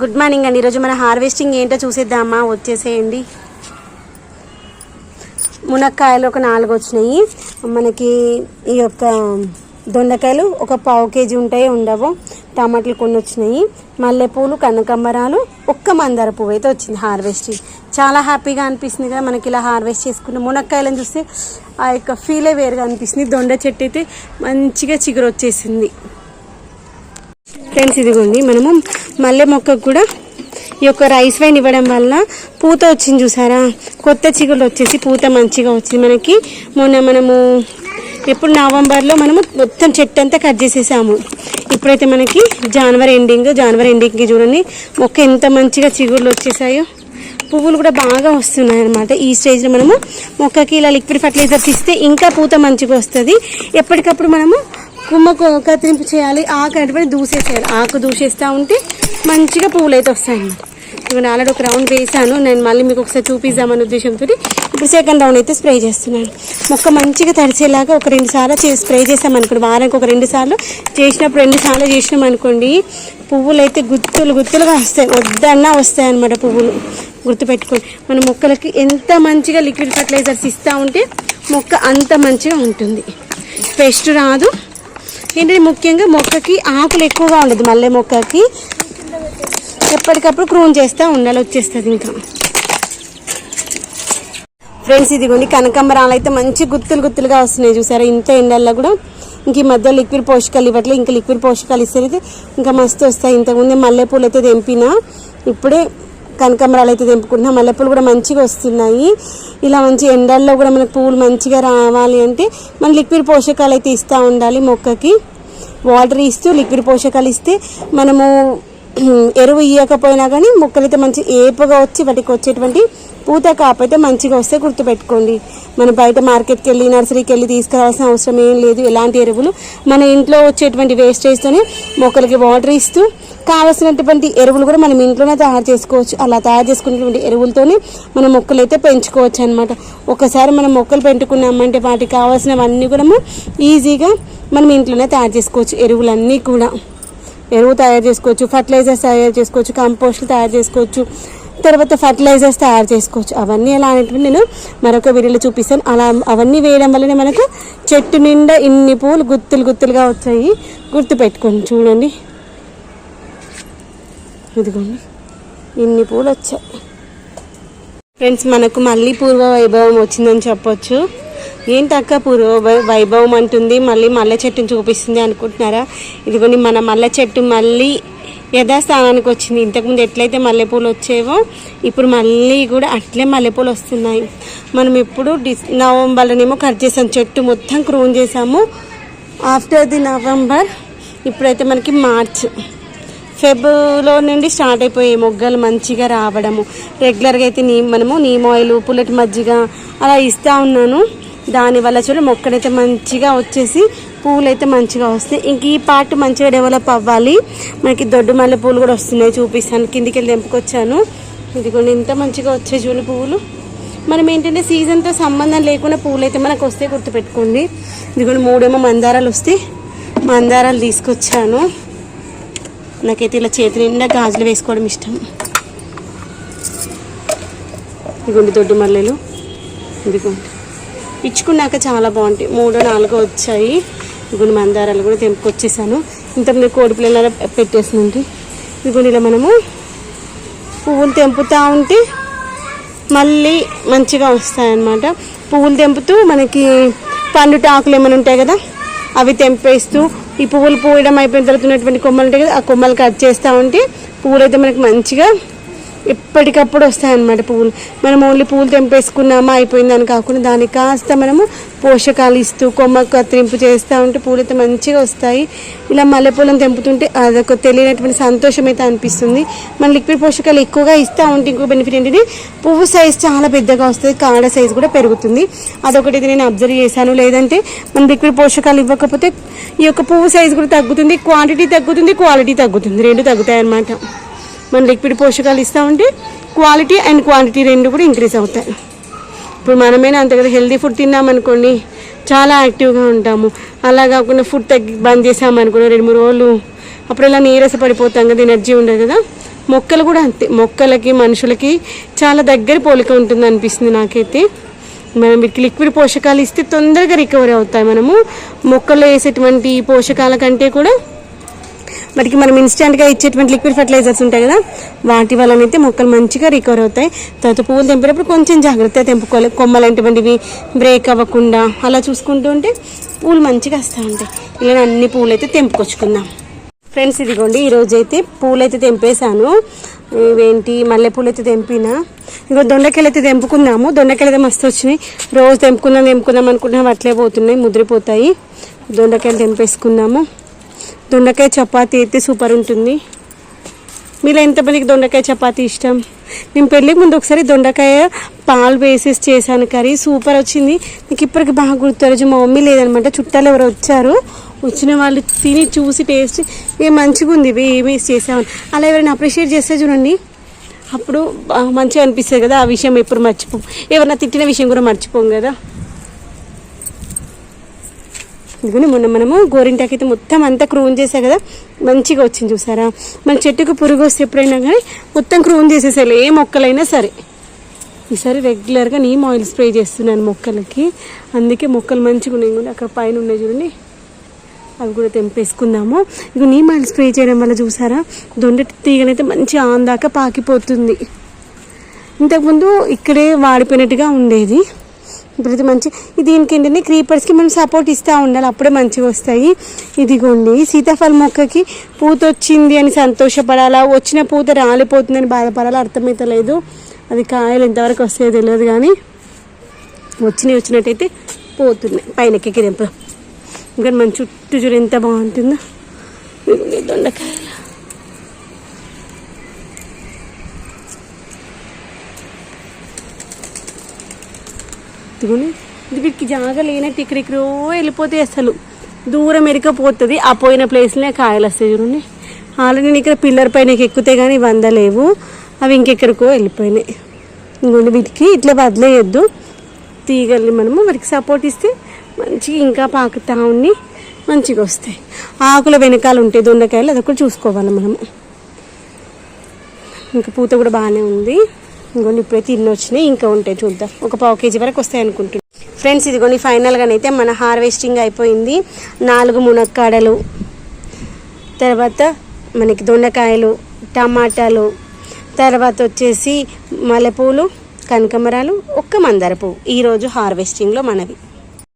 Good morning అండి. ఈరోజు మన హార్వెస్టింగ్ ఏంటో చూసేద్దామా? వచ్చేసేయండి. మునక్కాయలు ఒక నాలుగు వచ్చినాయి. మనకి ఈ యొక్క దొండకాయలు ఒక పావు కేజీ ఉంటాయి ఉండవు టమాటాలు కొన్ని వచ్చినాయి. మల్లెపూలు కనకంబరాలు ఒక్క మందార పువ్వు అయితే వచ్చింది హార్వెస్టింగ్. చాలా హ్యాపీగా అనిపిస్తుంది కదా మనకి ఇలా హార్వెస్ట్ చేసుకున్న మునక్కాయలను చూస్తే ఆ యొక్క ఫీలే వేరుగా అనిపిస్తుంది. దొండ చెట్టు అయితే మంచిగా చిగురు వచ్చేసింది. ఫ్రెండ్స్ ఇదిగోండి మనము మల్లె మొక్కకు కూడా ఈ యొక్క రైస్ వైన్ ఇవ్వడం వల్ల పూత వచ్చింది చూసారా? కొత్త చిగుళ్ళు వచ్చేసి పూత మంచిగా వచ్చింది. మనకి మొన్న మనము ఎప్పుడు నవంబర్లో మనము మొత్తం చెట్టు అంతా కట్ చేసేసాము. ఇప్పుడైతే మనకి జనవరి ఎండింగ్ జనవరి ఎండింగ్కి చూడండి మొక్క ఎంత మంచిగా చిగుళ్ళు వచ్చేసాయో. పువ్వులు కూడా బాగా వస్తున్నాయి అనమాట ఈ స్టేజ్లో మనము మొక్కకి ఇలా లిక్విడ్ ఫర్టిలైజర్స్ ఇస్తే ఇంకా పూత మంచిగా వస్తుంది. ఎప్పటికప్పుడు మనము కుమ్మకు కత్తిరింపు చేయాలి ఆకు అటువంటి దూసేసేయాలి. ఆకు దూసేస్తూ ఉంటే మంచిగా పువ్వులు అయితే వస్తాయి ఇప్పుడు ఆల్రెడీ ఒక రౌండ్ వేసాను నేను మళ్ళీ మీకు ఒకసారి చూపిద్దామనే ఉద్దేశంతో ఇప్పుడు సెకండ్ రౌండ్ అయితే స్ప్రే చేస్తున్నాను. మొక్క మంచిగా తడిచేలాగా ఒక రెండు సార్లు స్ప్రే చేసామనుకోండి వారానికి ఒక రెండు సార్లు చేసినప్పుడు రెండు సార్లు చేసినాం అనుకోండి పువ్వులు అయితే గుత్తులు గుత్తులుగా వస్తాయి వద్దన్నా వస్తాయి అనమాట పువ్వులు. గుర్తుపెట్టుకోండి మన మొక్కలకి ఎంత మంచిగా లిక్విడ్ ఫర్టిలైజర్స్ ఇస్తూ ఉంటే మొక్క అంత మంచిగా ఉంటుంది. పెస్ట్ రాదు ఏంటంటే ముఖ్యంగా మొక్కకి ఆకులు ఎక్కువగా ఉండదు మల్లె మొక్కకి. ఎప్పటికప్పుడు క్రూన్ చేస్తూ ఉండాలి వచ్చేస్తుంది ఇంకా. ఫ్రెండ్స్ ఇదిగోండి కనకంబరాలు అయితే మంచి గుత్తులు గుత్తులుగా వస్తున్నాయి. చూసారా ఇంత ఎండల్లో కూడా ఇంక ఈ మధ్య లిక్విడ్ పోషకాలు ఇవ్వట్లేదు ఇంకా లిక్విడ్ పోషకాలు ఇస్తే ఇంకా మస్తు వస్తాయి. ఇంతకుముందే మల్లెపూలు అయితే తెంపినా ఇప్పుడే కనకంబరాలు అయితే తెంపుకుంటున్నా మల్లెపూలు కూడా మంచిగా వస్తున్నాయి. ఇలా మంచి ఎండల్లో కూడా మనకు పువ్వులు మంచిగా రావాలి అంటే మనం లిక్విడ్ పోషకాలు అయితే ఇస్తూ ఉండాలి మొక్కకి. వాటర్ ఇస్తూ లిక్విడ్ పోషకాలు ఇస్తే మనము ఎరువు ఇవ్వకపోయినా కానీ మొక్కలైతే మంచి ఏపుగా వచ్చి వాటికి వచ్చేటువంటి పూత కాపు అయితే మంచిగా వస్తే గుర్తుపెట్టుకోండి. మనం బయట మార్కెట్కి వెళ్ళి నర్సరీకి వెళ్ళి తీసుకురావాల్సిన అవసరం ఏం లేదు. ఎలాంటి ఎరువులు? మన ఇంట్లో వచ్చేటువంటి వేస్టేజ్తోనే మొక్కలకి వాటర్ ఇస్తూ కావలసినటువంటి ఎరువులు కూడా మనం ఇంట్లోనే తయారు చేసుకోవచ్చు. అలా తయారు చేసుకున్నటువంటి ఎరువులతోనే మన మొక్కలు అయితే పెంచుకోవచ్చు అనమాట ఒకసారి మనం మొక్కలు పెంచుకున్నామంటే వాటికి కావాల్సినవన్నీ కూడా ఈజీగా మనం ఇంట్లోనే తయారు చేసుకోవచ్చు. ఎరువులన్నీ కూడా. ఎరువు తయారు చేసుకోవచ్చు ఫర్టిలైజర్స్ తయారు చేసుకోవచ్చు కంపోస్ట్లు తయారు చేసుకోవచ్చు. తర్వాత ఫర్టిలైజర్స్ తయారు చేసుకోవచ్చు. అవన్నీ ఎలా అనేటువంటి నేను మరొక వీడియోలో చూపిస్తాను. అలా అవన్నీ వేయడం వల్లనే మనకు చెట్టు నిండా ఇన్ని పూలు గుత్తులు గుత్తులుగా వచ్చాయి. గుర్తు పెట్టుకోండి చూడండి. ఇదిగోండి. ఇన్ని పూలు వచ్చాయి. ఫ్రెండ్స్ మనకు మళ్ళీ పూర్వ వైభవం వచ్చిందని చెప్పొచ్చు. ఏంటి అక్క పూర్వ వై- వైభవం అంటుంది? మళ్ళీ మల్లె చెట్టుని చూపిస్తుంది అనుకుంటున్నారా? ఇదిగోండి మన మల్లె చెట్టు మళ్ళీ యథాస్థానానికి వచ్చింది. ఇంతకుముందు ఎట్లయితే మల్లెపూలు వచ్చేవో ఇప్పుడు మళ్ళీ కూడా అట్లే మల్లెపూలు వస్తున్నాయి. మనం ఇప్పుడు డిస్ నవంబర్లోనేమో కట్ చేసాం. చెట్టు మొత్తం క్రూన్ చేసాము. ఆఫ్టర్ ది నవంబర్ ఇప్పుడైతే మనకి మార్చ్. ఫెబ్లో నుండి స్టార్ట్ అయిపోయాయి మొగ్గలు మంచిగా రావడము. రెగ్యులర్గా అయితే నీ మనము నీమ్ ఆయిల్ పుల్లటి మజ్జిగ అలా ఇస్తూ ఉన్నాను. దానివల్ల చూడండి మొక్కనైతే మంచిగా వచ్చేసి పువ్వులు అయితే మంచిగా వస్తాయి. ఇంక ఈ పార్ట్ మంచిగా డెవలప్ అవ్వాలి. మనకి దొడ్డు మల్లె పూలు కూడా వస్తున్నాయి చూపిస్తాను. కిందికి వెళ్ళి తెంపుకొచ్చాను. ఇదిగోండి ఇంత మంచిగా వచ్చాయి చూడు పువ్వులు. మనం ఏంటంటే సీజన్తో సంబంధం లేకుండా పువ్వులు అయితే మనకు వస్తే గుర్తుపెట్టుకోండి. ఇదిగోండి మూడేమో మందారాలు వస్తే మందారాలు తీసుకొచ్చాను. నాకైతే ఇలా చేతి నిండా గాజులు వేసుకోవడం ఇష్టం. ఇదిగోండి దొడ్డు మల్లెలు. ఇదిగోండి. ఇచ్చుకున్నాక చాలా బాగుంటాయి. మూడో నాలుగో వచ్చాయి. ఇదిగోండి మందారాలు కూడా తెంపుకొచ్చేసాను. ఇంతకుముందు కోడి పిల్లల పెట్టేసిందండి ఇదిగోండి ఇలా మనము పువ్వులు తెంపుతూ ఉంటే మళ్ళీ మంచిగా వస్తాయన్నమాట. పువ్వులు తెంపుతూ మనకి పండు ఆకులు ఏమైనా ఉంటాయి కదా అవి తెంపేస్తూ ఈ పువ్వులు పూయడం అయిపోయిన తర్వాత ఉన్నటువంటి కొమ్మలు ఉంటాయి కదా ఆ కొమ్మలు కట్ చేస్తూ ఉంటే పువ్వులు అయితే మనకి మంచిగా ఎప్పటికప్పుడు వస్తాయన్నమాట పువ్వులు. మనం ఓన్లీ పువ్వులు తెంపేసుకున్నామా అయిపోయిందని కాకుండా దానికి కాస్త మనము పోషకాలు ఇస్తూ కొమ్మ కత్తిరింపు చేస్తూ ఉంటే పూలైతే మంచిగా వస్తాయి. ఇలా మల్లెపూలను తెంపుతుంటే అదొక తెలియనటువంటి సంతోషం అయితే అనిపిస్తుంది. మన లిక్విడ్ పోషకాలు ఎక్కువగా ఇస్తూ ఉంటే ఇంకో బెనిఫిట్ ఏంటంటే పువ్వు సైజ్ చాలా పెద్దగా వస్తుంది కాడ సైజ్ కూడా పెరుగుతుంది. అదొకటి నేను అబ్జర్వ్ చేశాను. లేదంటే మనం లిక్విడ్ పోషకాలు ఇవ్వకపోతే ఈ యొక్క పువ్వు సైజ్ కూడా తగ్గుతుంది క్వాంటిటీ తగ్గుతుంది క్వాలిటీ తగ్గుతుంది. రెండు తగ్గుతాయి అన్నమాట మనం లిక్విడ్ పోషకాలు ఇస్తూ ఉంటే క్వాలిటీ అండ్ క్వాంటిటీ రెండు కూడా ఇంక్రీజ్ అవుతాయి. ఇప్పుడు మనమైనా అంతగా కదా హెల్దీ ఫుడ్ తిన్నామనుకోండి చాలా యాక్టివ్గా ఉంటాము. అలా కాకుండా ఫుడ్ తగ్గి బంద్ చేసామనుకోండి రెండు మూడు రోజులు అప్పుడు ఇలా నీరస పడిపోతాం కదా ఎనర్జీ ఉండదు కదా. మొక్కలు కూడా అంతే మొక్కలకి మనుషులకి చాలా దగ్గర పోలిక ఉంటుంది అనిపిస్తుంది నాకైతే. మనం వీటికి లిక్విడ్ పోషకాలు ఇస్తే తొందరగా రికవరీ అవుతాయి మనము. మొక్కల్లో వేసేటువంటి పోషకాల కంటే కూడా వాటికి మనం ఇన్స్టెంట్గా ఇచ్చేటువంటి లిక్విడ్ ఫర్టిలైజర్స్ ఉంటాయి కదా వాటి వల్లనైతే మొక్కలు మంచిగా రికవర్ అవుతాయి. తర్వాత పువ్వులు తెంపేటప్పుడు కొంచెం జాగ్రత్తగా తెంపుకోవాలి. కొమ్మలాంటివంటివి బ్రేక్ అవ్వకుండా అలా చూసుకుంటూ ఉంటే పూలు మంచిగా వస్తూ ఉంటాయి ఇలా అన్ని పూలు అయితే తెంపుకొచ్చుకుందాం. ఫ్రెండ్స్ ఇదిగోండి ఈరోజు అయితే పూలు అయితే తెంపేశాను. ఇవేంటి మల్లెపూలు అయితే తెంపిన. ఇంకో దొండకాయలు అయితే తెంపుకున్నాము దొండకాయలు అయితే మస్తు వచ్చినాయి. రోజు తెంపుకుందాం తెంపుకుందాం అనుకుంటున్నాం. అట్లే పోతున్నాయి ముదిరిపోతాయి. దొండకాయలు తెంపేసుకున్నాము దొండకాయ చపాతీ అయితే సూపర్ ఉంటుంది. మీలో ఎంతమందికి దొండకాయ చపాతీ ఇష్టం? నేను పెళ్ళికి ముందు ఒకసారి దొండకాయ పాలు వేసేసి చేశాను కర్రీ. సూపర్ వచ్చింది. నాకు ఇప్పటికి బాగా గుర్తురోజు మా మమ్మీ లేదనమాట. చుట్టాలు ఎవరు వచ్చారు. వచ్చిన వాళ్ళు తిని చూసి టేస్ట్ ఏ మంచిగా ఉంది. ఇవి ఏమి చేసామని అలా ఎవరైనా అప్రిషియేట్ చేస్తే చూడండి. అప్పుడు బాగా మంచిగా అనిపిస్తుంది కదా. ఆ విషయం ఎప్పుడు మర్చిపోం ఎవరైనా తిట్టిన విషయం కూడా మర్చిపోం కదా. ఇదిగోని మొన్న మనము గోరింటాకి అయితే మొత్తం అంతా క్రూన్ చేసా కదా మంచిగా వచ్చింది చూసారా? మన చెట్టుకు పురుగు వస్తే ఎప్పుడైనా కానీ మొత్తం క్రూన్ చేసేసారు ఏ మొక్కలైనా సరే. ఈసారి రెగ్యులర్గా నీమ్ ఆయిల్ స్ప్రే చేస్తున్నాను మొక్కలకి. అందుకే మొక్కలు మంచిగా ఉన్నాయి. కూడా అక్కడ పైన ఉన్నాయి చూడండి. అవి కూడా తెంపేసుకుందాము. ఇక నీమ్ ఆయిల్ స్ప్రే చేయడం వల్ల చూసారా? దొండ తీగనైతే మంచి ఆందాక పాకిపోతుంది. ఇంతకుముందు ఇక్కడే వాడిపోయినట్టుగా ఉండేది. ఇప్పుడైతే మంచి దీనికి ఏంటంటే క్రీపర్స్కి మనం సపోర్ట్ ఇస్తూ ఉండాలి. అప్పుడే మంచిగా వస్తాయి. ఇదిగోండి సీతాఫల మొక్కకి పూత వచ్చింది అని సంతోషపడాలా? వచ్చిన పూత రాలిపోతుందని బాధపడాలా? అర్థమవుతలేదు అది కాయలు ఎంతవరకు వస్తాయో తెలియదు కానీ వచ్చినాయి వచ్చినట్టయితే పోతున్నాయి. పైనకి ఎక్కిరింపు ఇంకా మన చుట్టూ చూడు ఎంత బాగుంటుందో. దొండకాయ దొండకాయలు ఇదిగోని వీటికి జాగా లేనట్టు ఇక్కడిక్కడో వెళ్ళిపోతే అసలు. దూరం ఎరికపోతుంది ఆ పోయిన ప్లేస్లోనే కాయలు వస్తాయి చూడండి. ఆల్రెడీ నేను ఇక్కడ పిల్లర్ పైన ఎక్కితే కానీ వందలేవు అవి ఇంకెక్కడికో వెళ్ళిపోయినాయి. ఇంకోండి వీటికి ఇట్లా వదిలేయద్దు. తీగల్ని మనము వాటికి సపోర్ట్ ఇస్తే మంచిగా ఇంకా పాకుతా ఉన్ని మంచిగా వస్తాయి. ఆకుల వెనకాల ఉంటాయి దొండకాయలు అదొకటి చూసుకోవాలి మనము. ఇంకా పూత కూడా బాగానే ఉంది. ఇంకొని ఇప్పుడైతే ఇన్ని వచ్చినాయి ఇంకా ఉంటాయి చూద్దాం. ఒక పావు కేజీ వరకు వస్తాయి అనుకుంటున్నాను ఫ్రెండ్స్ ఇదిగోండి ఫైనల్గానైతే మన హార్వెస్టింగ్ అయిపోయింది. నాలుగు మునక్కాడలు తర్వాత మనకి దొండకాయలు టమాటాలు తర్వాత వచ్చేసి మల్లెపూలు కనకమరాలు ఒక్క మందార పువ్వు. ఈరోజు హార్వెస్టింగ్లో మనవి.